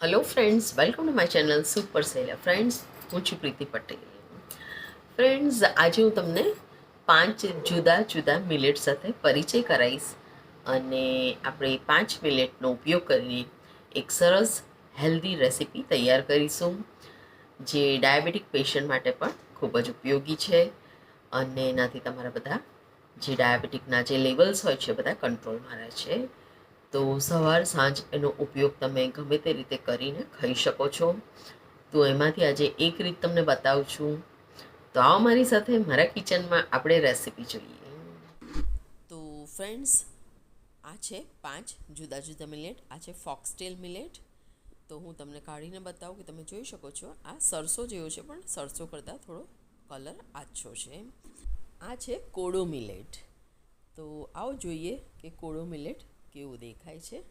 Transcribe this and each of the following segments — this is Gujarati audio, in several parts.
Hello friends welcome to my channel super સેલા friends હું છું પ્રીતિ પટેલ. ફ્રેન્ડ્સ આજે હું તમને પાંચ જુદા જુદા મિલેટ સાથે પરિચય કરાવીશ અને આપણે પાંચ મિલેટનો ઉપયોગ કરીને એક સરસ હેલ્ધી રેસિપી તૈયાર કરીશું, જે ડાયાબિટીક પેશન્ટ માટે પણ ખૂબ જ ઉપયોગી છે અને એનાથી તમારા બધા જે ડાયાબિટીકના જે લેવલ્સ હોય છે બધા કંટ્રોલમાં રહે છે. તો સવાર સાંજ એનો ઉપયોગ તમે ગમે તે રીતે કરીને ખાઈ શકો છો. તો એમાંથી આજે એક રીત તમને બતાવું છું. તો આવો મારી સાથે મારા કિચનમાં આપણે રેસીપી જોઈએ. તો ફ્રેન્ડ્સ, આ છે પાંચ જુદા જુદા મિલેટ, આ છે ફોક્સટેલ મિલેટ. તો હું તમને કાઢીને બતાવું કે તમે જોઈ શકો છો, આ સરસો જેવો છે, પણ સરસો કરતાં થોડો કલર આછો છે. આ છે કોડો મિલેટ. તો આવો જોઈએ કે કોડો મિલેટ કેવું દેખાય છે?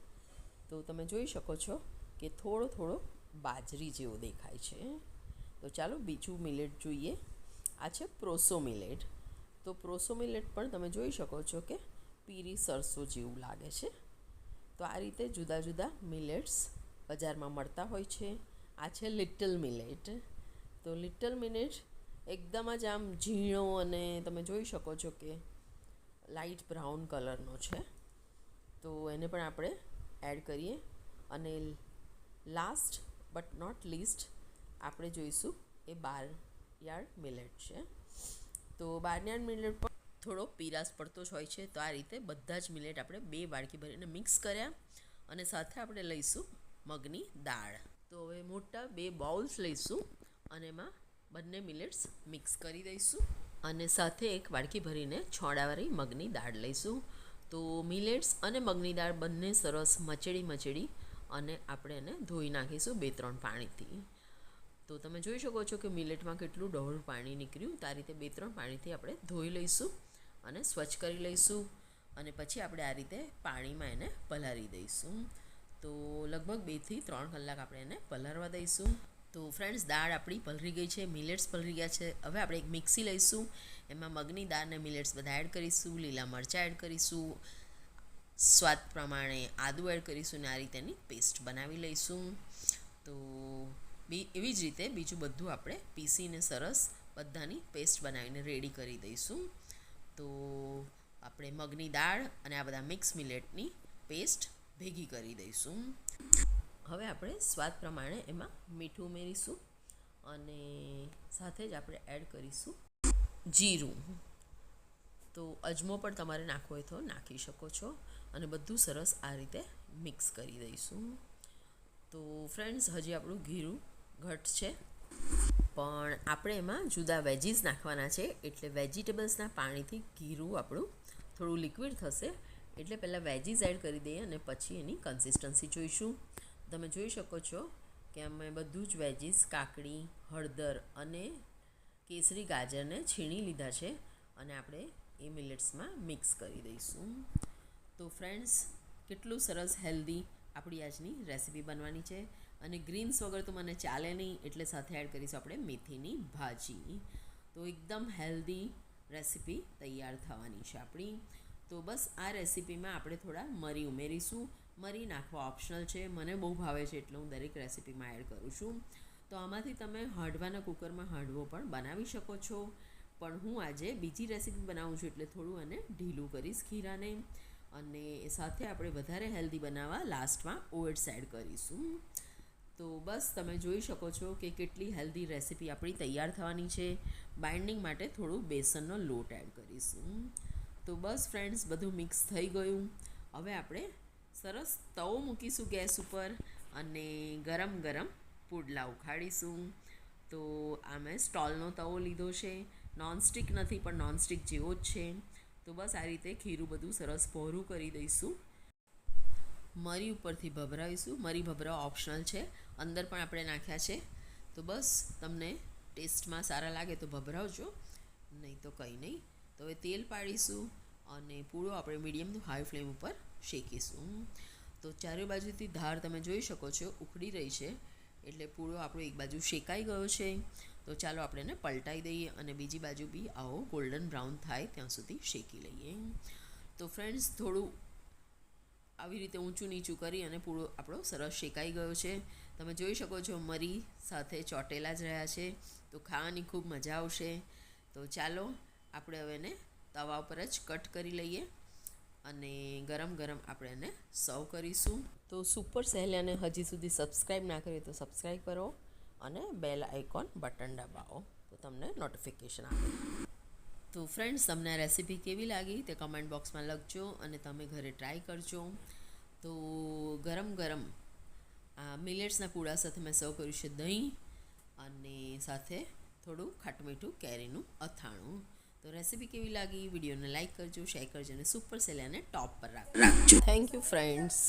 તો તમે જોઈ શકો છો કે થોડો થોડો બાજરી જેવો દેખાય છે. તો ચાલો બીજું મિલેટ જોઈએ. આ છે પ્રોસો મિલેટ. તો પ્રોસો મિલેટ પણ તમે જોઈ શકો છો કે પીરી સરસો જેવું લાગે છે. તો આ રીતે જુદા જુદા મિલેટ્સ બજારમાં મળતા હોય છે. આ છે લિટલ મિલેટ. તો લિટલ મિલેટ એકદમ જ આમ ઝીણો અને તમે જોઈ શકો છો કે લાઇટ બ્રાઉન કલરનો છે. તો એને પણ આપણે એડ કરીએ. અને લાસ્ટ બટ નોટ લીસ્ટ આપણે જોઈશું એ બાર યાર્ડ મિલેટ છે. તો બારયાર્ડ મિલેટ પણ થોડો પીરાસ પડતો જ હોય છે. તો આ રીતે બધા જ મિલેટ આપણે બે વાડકી ભરીને મિક્સ કર્યા અને સાથે આપણે લઈશું મગની દાળ. તો હવે મોટા બે બાઉલ્સ લઈશું અને એમાં બંને મિલેટ્સ મિક્સ કરી દઈશું. અને સાથે એક વાડકી ભરીને છોડાવાળી મગની દાળ લઈશું. તો મિલેટ્સ અને મગની દાળ બંને સરસ મચેડી મચેડી અને આપણે એને ધોઈ નાખીશું બે ત્રણ પાણીથી. તો તમે જોઈ શકો છો કે મિલેટમાં કેટલું ડહોળ પાણી નીકળ્યું. તો આ રીતે બે ત્રણ પાણીથી આપણે ધોઈ લઈશું અને સ્વચ્છ કરી લઈશું અને પછી આપણે આ રીતે પાણીમાં એને પલાળી દઈશું. તો લગભગ બેથી ત્રણ કલાક આપણે એને પલાળવા દઈશું. તો ફ્રેન્ડ્સ દાળ આપણી પલરી ગઈ છે મિલેટ્સ પલરી ગયા છે. હવે આપણે એક મિક્સી લઈશું. એમાં મગની દાળ અને મિલેટ્સ બધા એડ કરીશું, લીલા મરચાં એડ કરીશું, સ્વાદ પ્રમાણે આદું એડ કરીશું અને આ રીતે એની પેસ્ટ બનાવી લઈશું. તો બી, એવી જ રીતે બીજું બધું આપણે પીસીને સરસ બધાની પેસ્ટ બનાવીને રેડી કરી દઈશું. તો આપણે મગની દાળ અને આ બધા મિક્સ મિલેટની પેસ્ટ ભેગી કરી દઈશું. હવે આપણે સ્વાદ પ્રમાણે એમાં મીઠું ઉમેરીશું અને સાથે જ આપણે એડ કરીશું જીરું. તો અજમો પણ તમારે નાખવો હોય તો નાખી શકો છો અને બધું સરસ આ રીતે મિક્સ કરી દઈશું. તો ફ્રેન્ડ્સ હજી આપણું ઘીરું ઘટ છે. પણ આપણે એમાં જુદા વેજીસ નાખવાના છે. એટલે વેજીટેબલ્સના પાણીથી ઘીરું આપણું થોડું લિક્વિડ થશે. એટલે પહેલાં વેજીસ એડ કરી દઈએ અને પછી એની કન્સિસ્ટન્સી જોઈશું. તમે જોઈ શકો છો કે અમે બધું જ વેજીસ, કાકડી, હળદર અને કેસરી ગાજરને છીણી લીધા છે અને આપણે એ મિલેટ્સમાં મિક્સ કરી દઈશું. તો ફ્રેન્ડ્સ, કેટલું સરસ હેલ્ધી આપણી આજની રેસીપી બનવાની છે અને ગ્રીન્સ વગર તો મને ચાલે નહીં, એટલે સાથે એડ કરીશું આપણે મેથીની ભાજી. તો એકદમ હેલ્ધી રેસીપી તૈયાર થવાની છે આપણી. તો બસ આ રેસીપીમાં આપણે થોડા મરી ઉમેરીશું. મરી નાખવા ઓપ્શનલ છે. મને બહુ ભાવે છે એટલે હું દરેક રેસીપીમાં એડ કરું છું. તો આમાંથી તમે હાંડવાના કુકરમાં હાંડવો પણ બનાવી શકો છો. પણ હું આજે બીજી રેસીપી બનાવું છું એટલે થોડું એને ઢીલું કરીશ ખીરાને. અને સાથે આપણે વધારે હેલ્ધી બનાવવા લાસ્ટમાં ઓએટ્સ એડ કરીશું. તો બસ તમે જોઈ શકો છો કે કેટલી હેલ્ધી રેસીપી આપણી તૈયાર થવાની છે. બાઇન્ડિંગ માટે થોડું બેસનનો લોટ એડ કરીશું. તો બસ ફ્રેન્ડ્સ બધું મિક્સ થઈ ગયું. હવે આપણે સરસ તવો મૂકીશું ગેસ ઉપર અને ગરમ ગરમ પુડલા ઉખાડીશું. તો આ મેં સ્ટોલનો તવો લીધો છે. નોનસ્ટિક નથી, પણ નોનસ્ટિક જેવો જ છે. તો બસ આ રીતે ખીરું બધું સરસ પહોરું કરી દઈશું. મરી ઉપરથી ભભરાવીશું. મરી ભભરાવા ઓપ્શનલ છે. અંદર પણ આપણે નાખ્યા છે. તો બસ તમને ટેસ્ટમાં સારા લાગે તો ભભરાવજો. નહીં તો કંઈ નહીં. તો હવે તેલ પાડીશું અને પૂરો આપણે મીડિયમ હાઈ ફ્લેમ ઉપર શેકીશું. તો ચારે બાજુથી ધાર તમે જોઈ શકો છો, ઉખડી રહી છે. એટલે પૂરો આપણો એક બાજુ શેકાઈ ગયો છે. તો ચાલો આપણે એને પલટાઈ દઈએ અને બીજી બાજુ બી આવો ગોલ્ડન બ્રાઉન થાય ત્યાં સુધી શેકી લઈએ. તો ફ્રેન્ડ્સ થોડું આવી રીતે ઊંચું નીચું કરી અને પૂરો આપણો સરસ શેકાઈ ગયો છે. તમે જોઈ શકો છો મરી સાથે ચોટેલા જ રહ્યા છે. તો ખાવાની ખૂબ મજા આવશે. તો ચાલો આપણે હવે એને તવા ઉપર જ કટ કરી લઈએ. અને ગરમ ગરમ આપણે એને સર્વ કરીશું. તો સુપર સહેલાને હજી સુધી સબસ્ક્રાઈબ ના કરી તો સબસ્ક્રાઈબ કરો અને બેલ આઇકોન બટન દબાવો. તો તમને નોટિફિકેશન આવે તો ફ્રેન્ડ્સ તમને રેસીપી કેવી લાગી તે કમેન્ટ બોક્સમાં લખજો અને તમે ઘરે ટ્રાય કરજો. તો ગરમ ગરમ આ મિલેટ્સના કૂડા સાથે મેં સર્વ કર્યું છે દહીં અને સાથે થોડું ખાટમીઠું કેરીનું અથાણું. તો રેસીપી કેવી લાગી? વિડીયોને લાઇક કરજો શેર કરજો અને સુપર સેલાને ટોપ પર રાખજો. Thank you friends